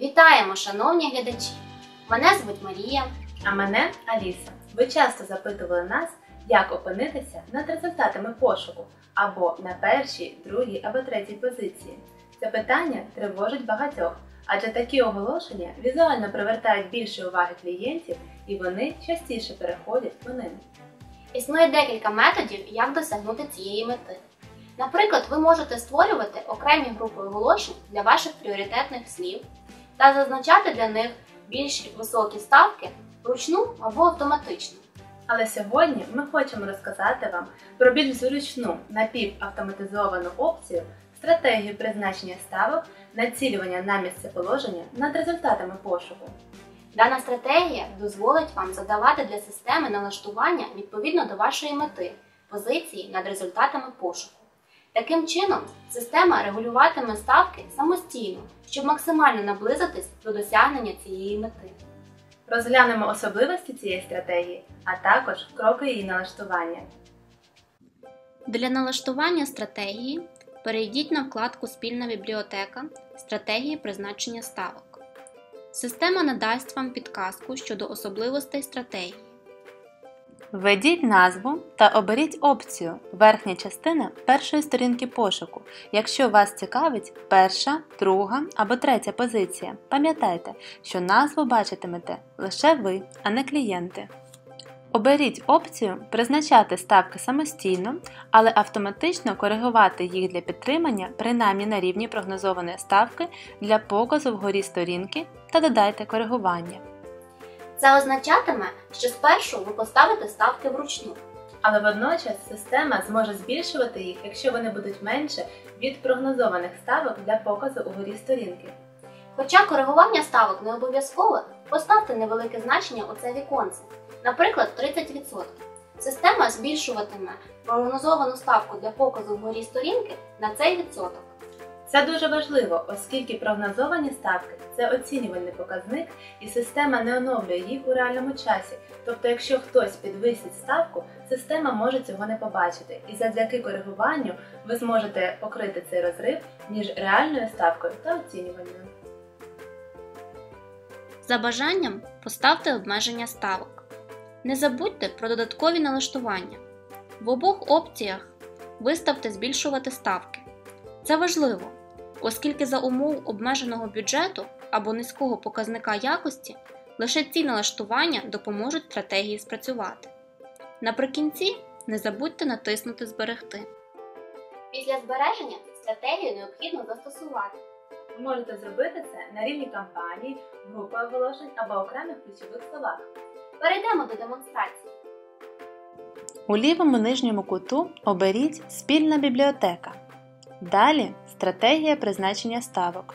Вітаємо, шановні глядачі! Мене звуть Марія. А мене Аліса. Ви часто запитували нас, як опинитися над результатами пошуку або на першій, другій або третій позиції. Це питання тривожить багатьох, адже такі оголошення візуально привертають більше уваги клієнтів і вони частіше переходять по ним. Існує декілька методів, як досягнути цієї мети. Наприклад, ви можете створювати окремі групи оголошень для ваших пріоритетних слів та зазначати для них більш високі ставки вручну або автоматично. Але сьогодні ми хочемо розказати вам про більш зручну напівавтоматизовану опцію, стратегію призначення ставок, націлювання на місцеположення над результатами пошуку. Дана стратегія дозволить вам задавати для системи налаштування відповідно до вашої мети, позиції над результатами пошуку. Таким чином, система регулюватиме ставки самостійно, щоб максимально наблизитись до досягнення цієї мети. Розглянемо особливості цієї стратегії, а також кроки її налаштування. Для налаштування стратегії перейдіть на вкладку Спільна бібліотека Стратегії призначення ставок. Система надасть вам підказку щодо особливостей стратегії. Введіть назву та оберіть опцію Верхня частина першої сторінки пошуку, якщо вас цікавить перша, друга або третя позиція. Пам'ятайте, що назву бачитимете лише ви, а не клієнти. Оберіть опцію Призначати ставки самостійно, але автоматично коригувати їх для підтримання принаймні на рівні прогнозованої ставки для показу вгорі сторінки та додайте коригування. Це означатиме, що спершу ви поставите ставки вручну. Але водночас система зможе збільшувати їх, якщо вони будуть менше від прогнозованих ставок для показу угорі сторінки. Хоча коригування ставок не обов'язкове, поставте невелике значення у це віконце, наприклад, 30%. Система збільшуватиме прогнозовану ставку для показу вгорі сторінки на цей відсоток. Це дуже важливо, оскільки прогнозовані ставки це оцінювальний показник, і система не оновлює їх у реальному часі. Тобто, якщо хтось підвисить ставку, система може цього не побачити, і завдяки коригуванню ви зможете покрити цей розрив між реальною ставкою та оцінювальною. За бажанням поставте обмеження ставок. Не забудьте про додаткові налаштування. В обох опціях виставте збільшувати ставки. Це важливо, оскільки за умов обмеженого бюджету або низького показника якості лише ці налаштування допоможуть стратегії спрацювати. Наприкінці не забудьте натиснути Зберегти. Після збереження стратегію необхідно застосувати. Ви можете зробити це на рівні кампанії, групи оголошень або окремих ключових словах. Перейдемо до демонстрації. У лівому нижньому куту оберіть Спільна бібліотека. Далі стратегія призначення ставок.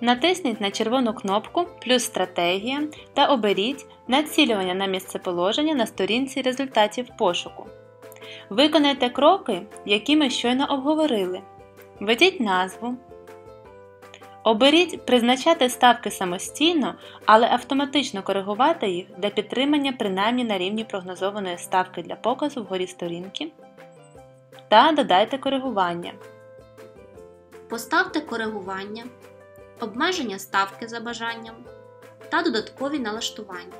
Натисніть на червону кнопку плюс стратегія та оберіть націлювання на місцеположення на сторінці результатів пошуку. Виконайте кроки, які ми щойно обговорили. Введіть назву. Оберіть призначати ставки самостійно, але автоматично коригувати їх для підтримання принаймні на рівні прогнозованої ставки для показу вгорі сторінки. Та додайте коригування. Поставте коригування, обмеження ставки за бажанням та додаткові налаштування.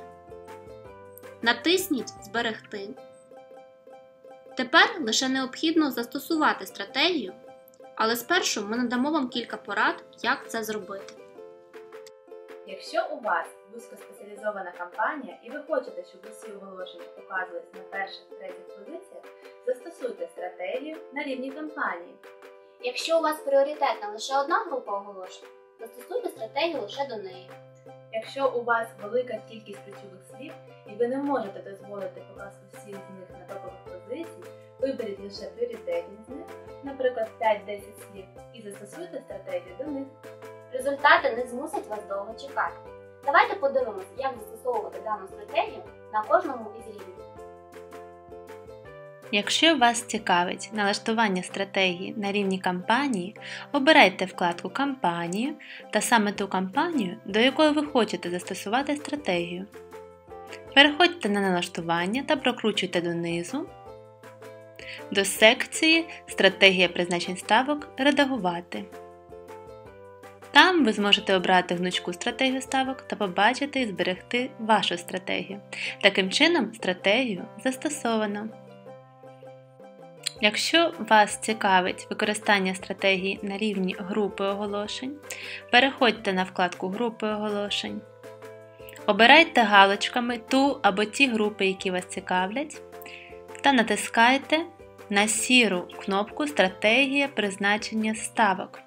Натисніть Зберегти. Тепер лише необхідно застосувати стратегію, але спершу ми надамо вам кілька порад, як це зробити. Якщо у вас вузькоспеціалізована кампанія і ви хочете, щоб усі оголошення показувались на перших третіх позиціях, застосуйте стратегію на рівні кампанії. Якщо у вас пріоритетна лише одна група оголошень, застосуйте стратегію лише до неї. Якщо у вас велика кількість ключових слів і ви не можете дозволити показ усіх з них на топових позицій, виберіть лише пріоритетні з них, наприклад 5-10 слів, і застосуйте стратегію до них. Результати не змусять вас довго чекати. Давайте подивимося, як застосовувати дану стратегію на кожному із рівнів. Якщо вас цікавить налаштування стратегії на рівні кампанії, обирайте вкладку Кампанії та саме ту кампанію, до якої ви хочете застосувати стратегію. Переходьте на налаштування та прокручуйте донизу до секції Стратегія призначень ставок Редагувати. Там ви зможете обрати гнучку стратегію ставок та побачити і зберегти вашу стратегію. Таким чином, стратегію застосовано. Якщо вас цікавить використання стратегії на рівні групи оголошень, переходьте на вкладку Групи оголошень. Обирайте галочками ту або ті групи, які вас цікавлять, та натискайте на сіру кнопку Стратегія призначення ставок.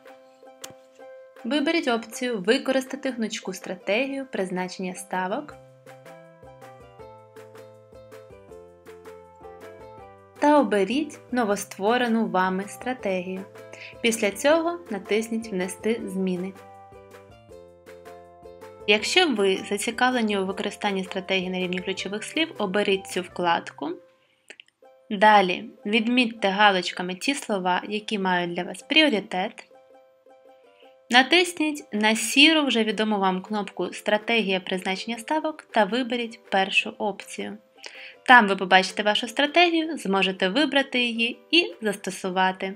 Виберіть опцію Використати гнучку стратегію призначення ставок та оберіть новостворену вами стратегію. Після цього натисніть Внести зміни. Якщо ви зацікавлені у використанні стратегії на рівні ключових слів, оберіть цю вкладку. Далі відмітьте галочками ті слова, які мають для вас пріоритет. Натисніть на сіру вже відому вам кнопку Стратегія призначення ставок та виберіть першу опцію. Там ви побачите вашу стратегію, зможете вибрати її і застосувати.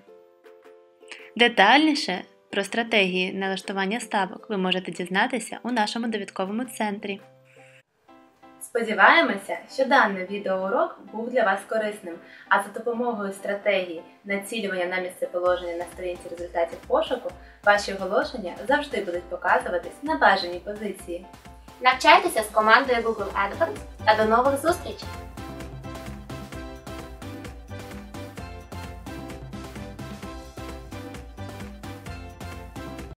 Детальніше про стратегії налаштування ставок ви можете дізнатися у нашому довідковому центрі. Сподіваємося, що даний відеоурок був для вас корисним, а за допомогою стратегії націлювання на місце положення на сторінці результатів пошуку ваші оголошення завжди будуть показуватись на бажаній позиції. Навчайтеся з командою Google AdWords та до нових зустрічей!